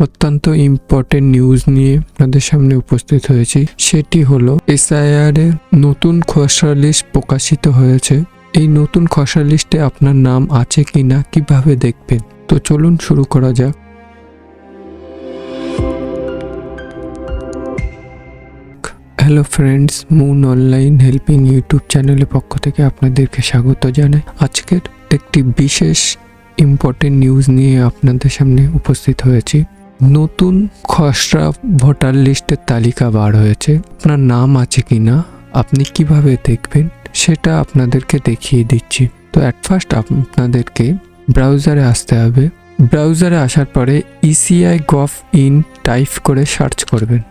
অত্যন্ত important news নিয়ে আপনাদের সামনে উপস্থিত হয়েছি। সেটি হলো এসআইআর এর নতুন খসড়া লিস্ট প্রকাশিত হয়েছে। এই নতুন খসড়া লিস্টে আপনার নাম আছে কিনা, কীভাবে দেখবেন? তো চলুন শুরু করা যাক। Hello friends moon online helping YouTube চ্যানেলের পক্ষ থেকে আপনাদেরকে স্বাগত জানাই। আজকের একটি বিশেষ ইম্পর্টেন্ট নিউজ নিয়ে আপনাদের সামনে উপস্থিত হয়েছি। নতুন খসড়া ভোটার লিস্টের তালিকা বার হয়েছে। আপনার নাম আছে কি না আপনি কীভাবে দেখবেন? সেটা আপনাদেরকে দেখিয়ে দিচ্ছি। তো অ্যাট ফার্স্ট আপনাদেরকে ব্রাউজারে আসতে হবে। ব্রাউজারে আসার পরে ইসিআই গভ ইন টাইপ করে সার্চ করবেন।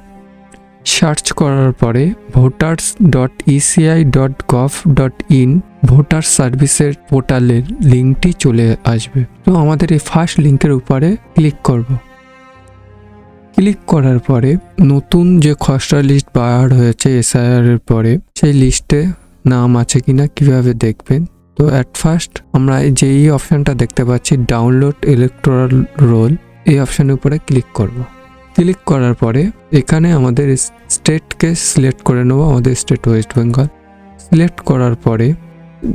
সার্চ করার পরে voters dot ECI dot gov dot in voter সার্ভিসের পোর্টালের লিঙ্কটি চলে আসবে। তো আমাদের এই ফার্স্ট লিঙ্কের উপরে ক্লিক করব। ক্লিক করার পরে নতুন যে খসড়া লিস্ট বার হয়েছে এসআইআর এর পরে, সেই লিস্টে নাম আছে কিনা কীভাবে দেখবেন? তো অ্যাট ফার্স্ট আমরা এই যে এই অপশনটা দেখতে পাচ্ছি ডাউনলোড ইলেকট্রাল রোল এই অপশনের উপরে ক্লিক করব। ক্লিক করার পরে এখানে আমাদের স্টেটকে সিলেক্ট করে নেব, আমাদের স্টেট ওয়েস্ট বেঙ্গল সিলেক্ট করার পরে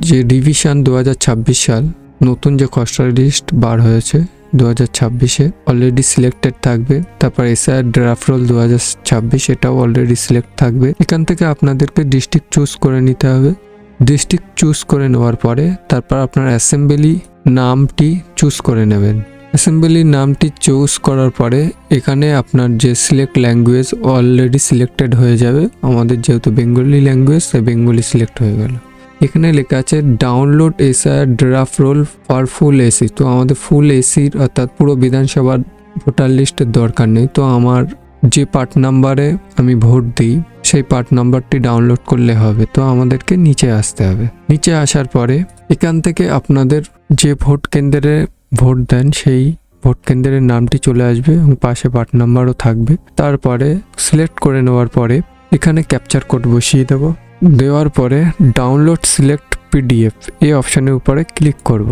যে ডিভিশন দু হাজার ছাব্বিশ সাল, নতুন যে খসড়া লিস্ট বার হয়েছে দু হাজার ছাব্বিশে অলরেডি সিলেক্টেড থাকবে, তারপর এসআর ড্রাফট রোল দু হাজার ছাব্বিশ এটাও অলরেডি সিলেক্ট থাকবে। এখান থেকে আপনাদেরকে ডিস্ট্রিক্ট চুজ করে নিতে হবে। ডিস্ট্রিক্ট চুজ করে নেওয়ার পরে তারপর আপনার অ্যাসেম্বলি নামটি চুজ করে নেবেন। অ্যাসেম্বলি নামটি চুজ করার পরে এখানে আপনার যে সিলেক্ট ল্যাঙ্গুয়েজ অলরেডি সিলেক্টেড হয়ে যাবে, আমাদের যেহেতু বেঙ্গলি ল্যাঙ্গুয়েজ তাই বেঙ্গলি সিলেক্ট হয়ে গেল। এখানে লেখা আছে download SR draft roll for full AC তো আমাদের ফুল এসির অর্থাৎ পুরো বিধানসভার ভোটার লিস্টের দরকার নেই। তো আমার যে পার্ট নাম্বারে আমি ভোট দিই, সেই পার্ট নাম্বারটি ডাউনলোড করলে হবে। তো আমাদেরকে নিচে আসতে হবে। নিচে আসার পরে এখান থেকে আপনাদের যে ভোট কেন্দ্রে ভোট দেন, সেই ভোট কেন্দ্রের নামটি চলে আসবে এবং পাশে পার্ট নাম্বারও থাকবে। তারপরে সিলেক্ট করে নেওয়ার পরে এখানে ক্যাপচার কোড বসিয়ে দেব। দেওয়ার পরে ডাউনলোড সিলেক্ট পিডিএফ এই অপশানের উপরে ক্লিক করব।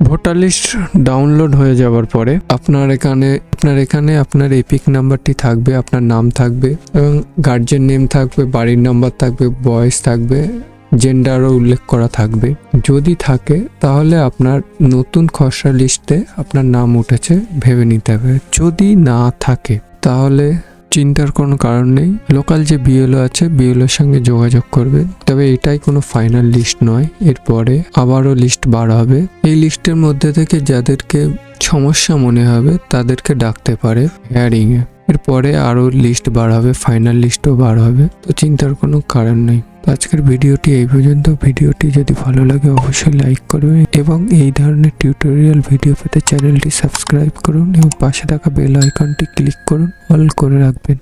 ভোটার লিস্ট ডাউনলোড হয়ে যাওয়ার পরে আপনার এখানে আপনার এখানে আপনার এপিক নাম্বারটি থাকবে, আপনার নাম থাকবে এবং গার্জেন নেম থাকবে, বাড়ির নাম্বার থাকবে, বয়স থাকবে জেন্ডারও উল্লেখ করা থাকবে। যদি থাকে তাহলে আপনার নতুন খসড়া লিস্টে আপনার নাম উঠেছে, ভেবে নিতে হবে। যদি না থাকে তাহলে চিন্তার কোনো কারণ নেই। লোকাল যে বিএলও আছে বিএলওর সঙ্গে যোগাযোগ করবে। তবে এটাই কোনো ফাইনাল লিস্ট নয়। এরপরে আবারও লিস্ট বার হবে। এই লিস্টের মধ্যে থেকে যাদেরকে সমস্যা মনে হবে, তাদেরকে ডাকতে পারে হেয়ারিংয়ে এরপরে আরও লিস্ট বার হবে ফাইনাল লিস্টও বার হবে, তো চিন্তার কোনো কারণ নেই। তো আজকের ভিডিওটি এই পর্যন্ত। ভিডিওটি যদি ভালো লাগে অবশ্যই লাইক করবেন এবং এই ধরনের টিউটোরিয়াল ভিডিও পেতে চ্যানেলটি সাবস্ক্রাইব করুন এবং পাশে থাকা বেল আইকনটি ক্লিক করুন অল করে রাখবেন।